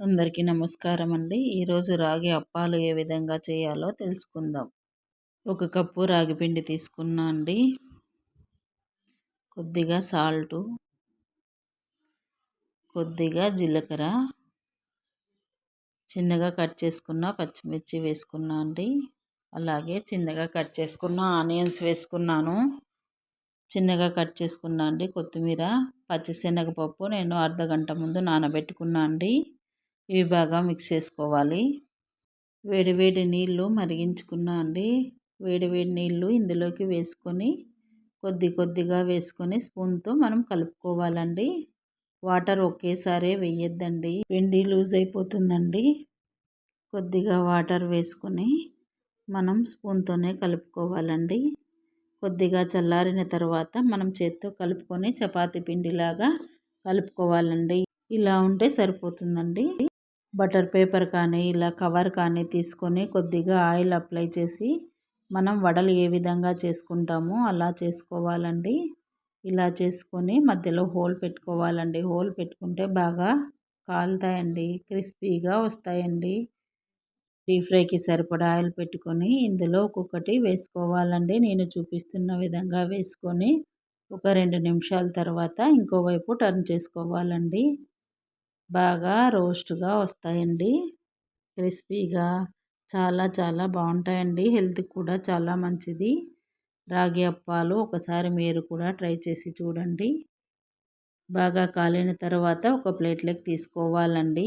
అందరికీ నమస్కారం అండి ఈరోజు రాగి అప్పాలు ఏ విధంగా చేయాలో తెలుసుకుందాం. ఒక కప్పు రాగి పిండి తీసుకున్నా అండి. కొద్దిగా సాల్టు కొద్దిగా జీలకర్ర చిన్నగా కట్ చేసుకున్న పచ్చిమిర్చి వేసుకున్నా అండి. అలాగే చిన్నగా కట్ చేసుకున్న ఆనియన్స్ వేసుకున్నాను. చిన్నగా కట్ చేసుకున్నా అండి కొత్తిమీర పచ్చిశనగపప్పు నేను అర్ధ గంట ముందు నానబెట్టుకున్నా అండి. ఇవి బాగా మిక్స్ చేసుకోవాలి. వేడివేడి నీళ్ళు మరిగించుకున్నా అండి. వేడివేడి నీళ్ళు ఇందులోకి వేసుకొని కొద్ది కొద్దిగా వేసుకొని స్పూన్తో మనం కలుపుకోవాలండి. వాటర్ ఒకేసారి వేయొద్దండి. పిండి లూజ్ అయిపోతుందండి. కొద్దిగా వాటర్ వేసుకొని మనం స్పూన్తోనే కలుపుకోవాలండి. కొద్దిగా చల్లారిన తర్వాత మనం చేత్తో కలుపుకొని చపాతి పిండిలాగా కలుపుకోవాలండి. ఇలా ఉంటే సరిపోతుందండి. బటర్ పేపర్ కానీ ఇలా కవర్ కానీ తీసుకొని కొద్దిగా ఆయిల్ అప్లై చేసి మనం వడలు ఏ విధంగా చేసుకుంటామో అలా చేసుకోవాలండి. ఇలా చేసుకొని మధ్యలో హోల్ పెట్టుకోవాలండి. హోల్ పెట్టుకుంటే బాగా కాలుతాయండి. క్రిస్పీగా వస్తాయండి. డీప్ ఫ్రైకి సరిపడా ఆయిల్ పెట్టుకొని ఇందులో ఒక్కొక్కటి వేసుకోవాలండి. నేను చూపిస్తున్న విధంగా వేసుకొని ఒక రెండు నిమిషాల తర్వాత ఇంకోవైపు టర్న్ చేసుకోవాలండి. బాగా రోస్ట్గా వస్తాయండి. క్రిస్పీగా చాలా చాలా బాగుంటాయండి. హెల్త్కి కూడా చాలా మంచిది. రాగి అప్పాలు ఒకసారి మీరు కూడా ట్రై చేసి చూడండి. బాగా కాలిన తర్వాత ఒక ప్లేట్లోకి తీసుకోవాలండి.